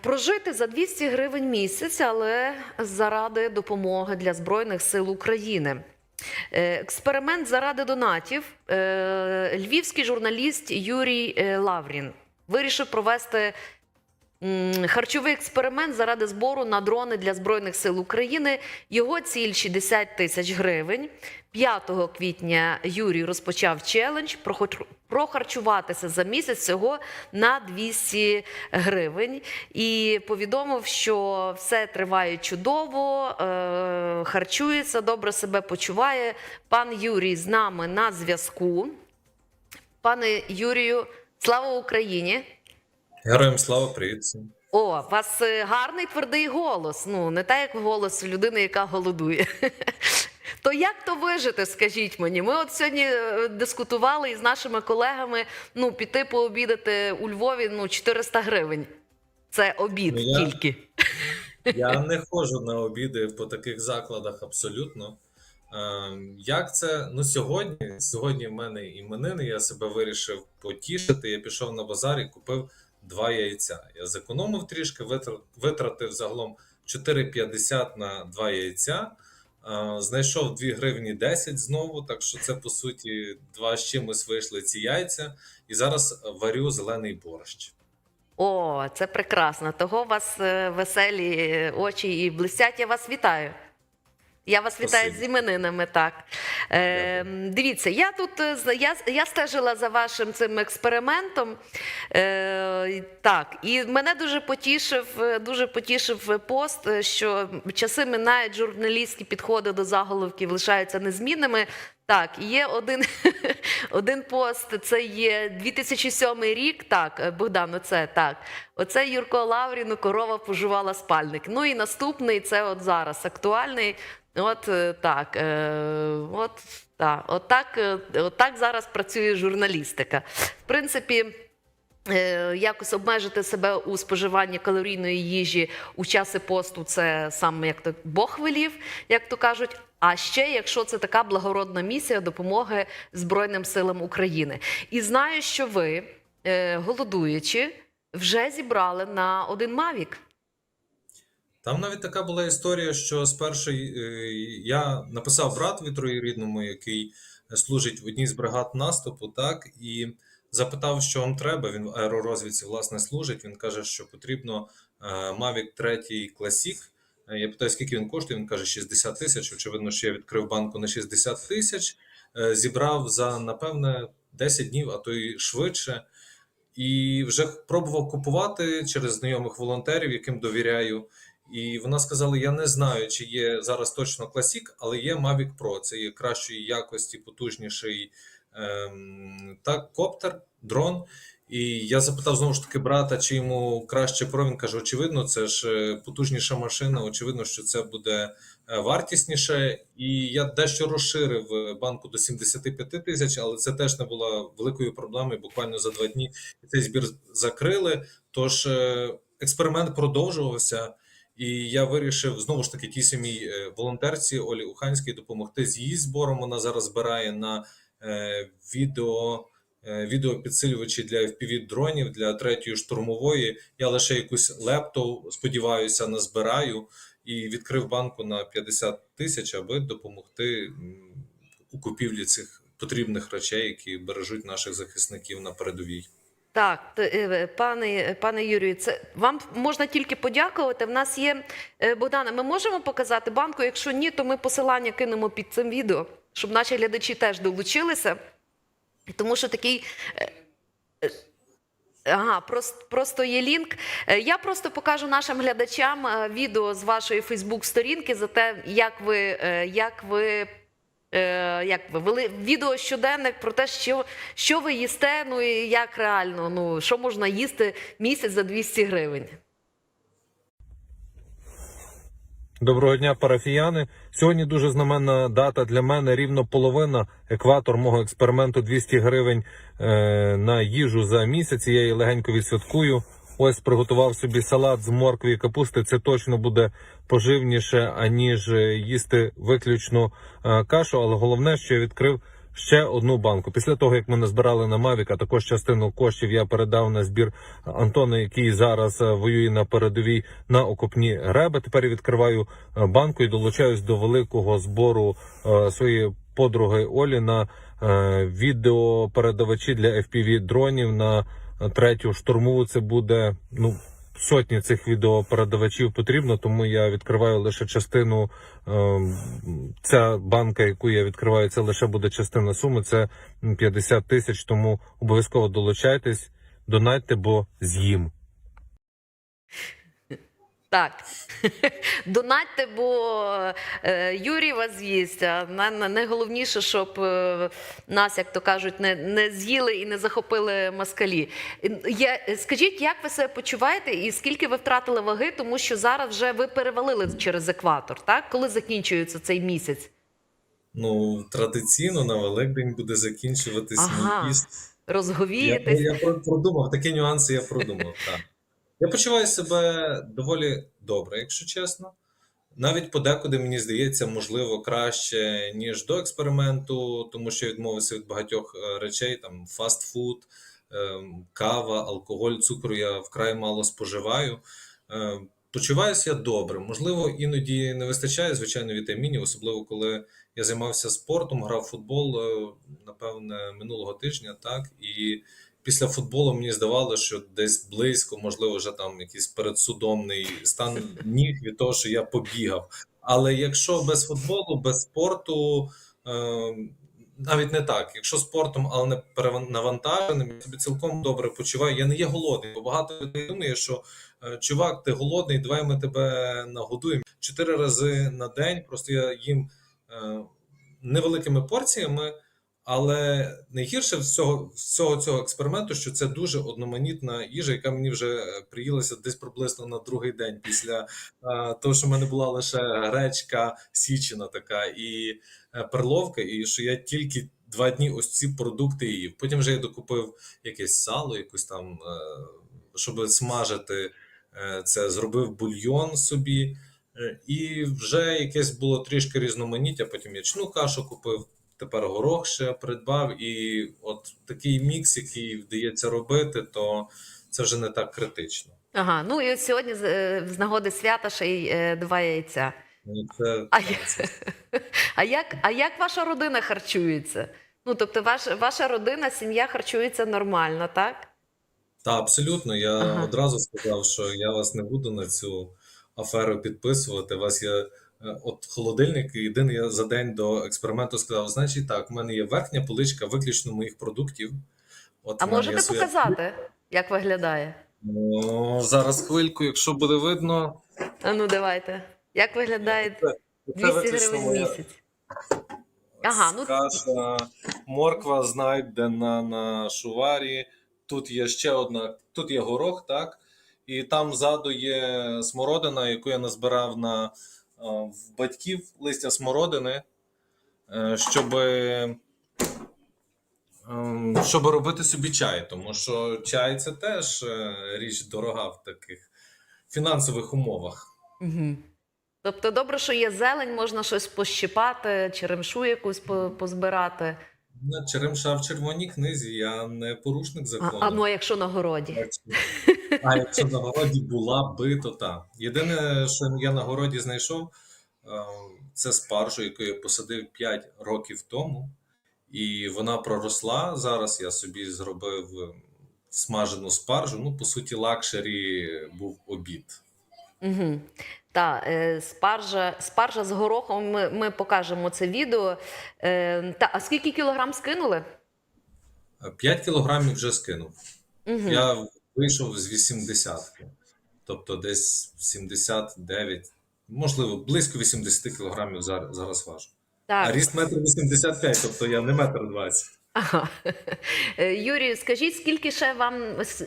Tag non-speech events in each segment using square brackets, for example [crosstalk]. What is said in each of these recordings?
Прожити за 200 гривень місяць, але заради допомоги для Збройних сил України. Е, Експеримент заради донатів. Е, Львівський журналіст Юрій е, Лаврін вирішив провести харчовий експеримент заради збору на дрони для Збройних сил України. Його ціль 60 тисяч гривень. 5 квітня Юрій розпочав челендж прохарчуватися за місяць всього на 200 гривень і повідомив, що все триває чудово, е, харчується, добре себе почуває. Пан Юрій з нами на зв'язку. Пане Юрію, слава Україні! Героям слава, привіт всім. О, у вас е, гарний твердий голос. Ну, не так, як голос людини, яка голодує. [laughs] То як то вижити, скажіть мені? Ми от сьогодні е, дискутували із нашими колегами ну, піти пообідати у Львові ну, 400 гривень. Це обід Ну, я- тільки. [laughs] Я не [laughs] ходжу на обіди по таких закладах абсолютно. Ем, Як це? Ну сьогодні, сьогодні в мене іменини, я себе вирішив потішити. Я пішов на базар і купив два яйця. Я зекономив трішки, витр- витратив загалом 4,50 на два яйця. Знайшов 2 гривні 10 знову, так що це по суті два з чимось вийшли ці яйця. І зараз варю зелений борщ. О, це прекрасно. Того у вас е, веселі е, очі і блистять. Я вас вітаю. Я вас вітаю Спасибо. з іменинами. Так е, дивіться, я тут е, я, я стежила за вашим цим експериментом. Е, так, і мене дуже потішив, е, дуже потішив пост, е, що часи минають, журналістські підходи до заголовків лишаються незмінними. Так, є один, [laughs] один пост, це є 2007 рік. Так, е, Богдан, оце так. Оце Юрко Лавріну корова пожувала спальник. Ну і наступний це от зараз актуальний. От е, так, е, от, так, от, так, от так зараз працює журналістика. В принципі. Е, Якось обмежити себе у споживанні калорійної їжі у часи посту, це саме як то Бог велів, як то кажуть. А ще якщо це така благородна місія допомоги Збройним силам України. І знаю, що ви, е, голодуючи, вже зібрали на один Мавік. Там навіть така була історія, що спершу е, я написав братові троюрідному, який служить в одній з бригад наступу, так, і запитав, що вам треба. Він в аеророзвідці власне служить. Він каже, що потрібно е, Mavic 3 Classic. Е, Я питаю, скільки він коштує. Він каже, 60 тисяч. Очевидно, що я відкрив банку на 60 тисяч, е, зібрав за напевне 10 днів, а то й швидше. І вже пробував купувати через знайомих волонтерів, яким довіряю. І вона сказала: Я не знаю, чи є зараз точно Classic, але є Mavic Pro. Це є кращої якості, потужніший так, коптер, дрон. І я запитав знову ж таки брата, чи йому краще Pro. Він каже: очевидно, це ж е, потужніша машина, очевидно, що це буде е, вартісніше. І я дещо розширив е, банку до 75 тисяч, але це теж не була великою проблемою. Буквально за два дні цей збір закрили. Тож експеримент продовжувався. І я вирішив знову ж таки тій самій волонтерці Олі Уханській допомогти з її збором. Вона зараз збирає на відео, е, відеопідсилювачі для fpv дронів для третьої штурмової. Я лише якусь лепту, сподіваюся, назбираю і відкрив банку на 50 тисяч, аби допомогти у купівлі цих потрібних речей, які бережуть наших захисників на передовій. Так, е, пане, пане Юрію, це вам можна тільки подякувати. В нас є е, Богдане. Ми можемо показати банку. Якщо ні, то ми посилання кинемо під цим відео, щоб наші глядачі теж долучилися. Тому що такий. е, е, Ага, просто, просто є лінк. Е, Я просто покажу нашим глядачам відео з вашої Фейсбук-сторінки за те, як ви, як ви, як ви вели відео щоденник про те, що, що ви їсте, ну і як реально, ну що можна їсти місяць за 200 гривень. Доброго дня, парафіяни. Сьогодні дуже знаменна дата для мене. Рівно половина екватор мого експерименту 200 гривень е, на їжу за місяць. Я її легенько відсвяткую. Ось приготував собі салат з моркви і капусти. Це точно буде поживніше, аніж е, їсти виключно е, кашу. Але головне, що я відкрив ще одну банку. Після того, як ми назбирали на Mavic, а також частину коштів я передав на збір Антона, який зараз е, воює на передовій на окопні греби. Тепер я відкриваю е, банку і долучаюсь до великого збору е, своєї подруги Олі на відеопередавачі для FPV дронів на третю штурмову. Це буде ну. Сотні цих відеопередавачів потрібно, тому я відкриваю лише частину. ем, Ця банка, яку я відкриваю, це лише буде частина суми. Це 50 тисяч. Тому обов'язково долучайтесь, донайте, бо з'їм. Так. [laughs] Донатьте, бо е, Юрій вас з'їсть. А на- на- найголовніше, щоб е, нас, як то кажуть, не, не з'їли і не захопили москалі. Я, скажіть, як ви себе почуваєте і скільки ви втратили ваги, тому що зараз вже ви перевалили через екватор, так? Коли закінчується цей місяць? Ну, традиційно на Великдень буде закінчуватись Ага. мій піст. Я, Розговієтесь? я про- продумав, такі нюанси я продумав. Так. Я почуваю себе доволі добре, якщо чесно. Навіть подекуди, мені здається, можливо, краще, ніж до експерименту, тому що я відмовився від багатьох е, речей, там фастфуд, ем, кава, алкоголь, цукру я вкрай мало споживаю. Е, Почуваюся я добре. Можливо, іноді не вистачає, звичайно, вітамінів, особливо коли я займався спортом, грав в футбол, е, напевне, минулого тижня, так, і після футболу мені здавалося, що десь близько, можливо, вже там якийсь передсудомний стан [laughs] ніг від того, що я побігав. Але якщо без футболу, без спорту, е, навіть не так, якщо спортом, але не перенавантаженим, я собі цілком добре почуваю. Я не є голодний, бо багато людей думає, що е, чувак, ти голодний, давай ми тебе нагодуємо. Чотири рази на день. Просто я їм е, невеликими порціями. Але найгірше цього, з цього експерименту, що це дуже одноманітна їжа, яка мені вже е, приїлася десь приблизно на другий день після е, того, що в мене була лише гречка січена така і е, перловка, і що я тільки два дні ось ці продукти їв. Потім вже я докупив якесь сало, якусь там, щоб смажити це, зробив бульйон собі. І вже якесь було трішки різноманіття. Потім ячну кашу купив, тепер горох ще придбав. І от такий мікс, який вдається робити, то це вже не так критично. Ага, ну і от сьогодні з, е, нагоди свята ще й е, два яйця. Ну, Це, А, це [laughs] а, як, а як ваша родина харчується? Ну, тобто, ваш, ваша родина, сім'я харчується нормально, так? Та абсолютно. Я Ага. одразу сказав, що я вас не буду на цю аферу підписувати. Вас е, от холодильник, і єдине я за день до експерименту сказав: значить, так, в мене є верхня поличка виключно моїх продуктів. От А можете своя- показати, як виглядає? Ну, зараз хвильку, якщо буде видно. А ну давайте. Як виглядає Це 200 гривень в місяць? Ага, ну- каша, морква знайдена на шуварі. Тут є ще одна, тут є горох, так? І там ззаду є смородина, яку я назбирав на в батьків листя смородини, е, щоб, щоб робити собі чай. Тому що чай це теж е, річ дорога в таких фінансових умовах. Угу. Тобто, добре, що є зелень, можна щось пощипати, черемшу якусь позбирати. На Черемша в червоній книзі, я не порушник закону. а ну, а якщо на городі? А якщо на городі була би, то так. Єдине, що я на городі знайшов, е, це спаржу, яку я посадив 5 років тому, і вона проросла. Зараз я собі зробив е, смажену спаржу. Ну, по суті, лакшері був обід. Угу. Та, е, спаржа, спаржа з горохом. Ми, ми покажемо це відео. Е, та, а скільки кілограм скинули? 5 кілограмів вже скинув. Угу. Я вийшов з 80, тобто десь 79, можливо, близько 80 кілограмів зараз, зараз важу. Так. А ріст метр 85, тобто я не метр 20. Ага. Е, Юрію, скажіть, скільки ще вам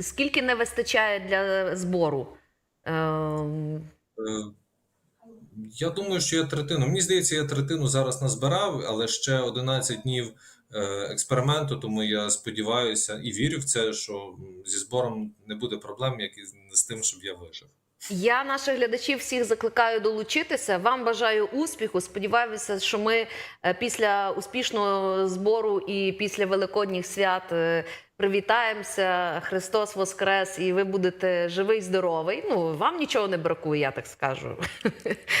скільки не вистачає для збору? Ем, Е, Я думаю, що я третину. Мені здається, я третину зараз назбирав, але ще 11 днів е, експерименту, тому я сподіваюся і вірю в це, що зі збором не буде проблем, як і з тим, щоб я вижив. Я наших глядачів всіх закликаю долучитися. Вам бажаю успіху. Сподіваюся, що ми е, після успішного збору і після великодніх свят е, привітаємося. Христос Воскрес, і ви будете живий, здоровий. Ну вам нічого не бракує, я так скажу.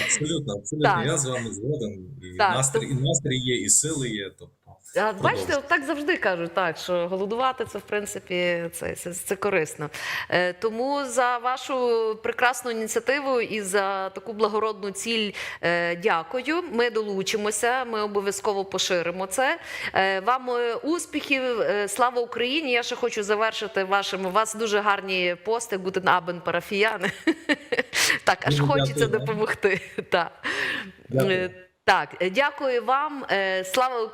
Абсолютно, абсолютно. Так. Я з вами згоден. І Так, настрій, і настрій є, і сили є. Тобто, А, бачите, от так завжди кажуть, так що голодувати це в принципі це, це, це корисно. Е, тому за вашу прекрасну ініціативу і за таку благородну ціль е, дякую. Ми долучимося, ми обов'язково поширимо це. Е, вам е, успіхів, е, слава Україні! Я ще хочу завершити вашим. У вас дуже гарні пости, Гутен Абен парафіяни. Так, аж хочеться допомогти. [laughs] Так. Дякую. Е, Так, дякую вам. Е, Слава Україні!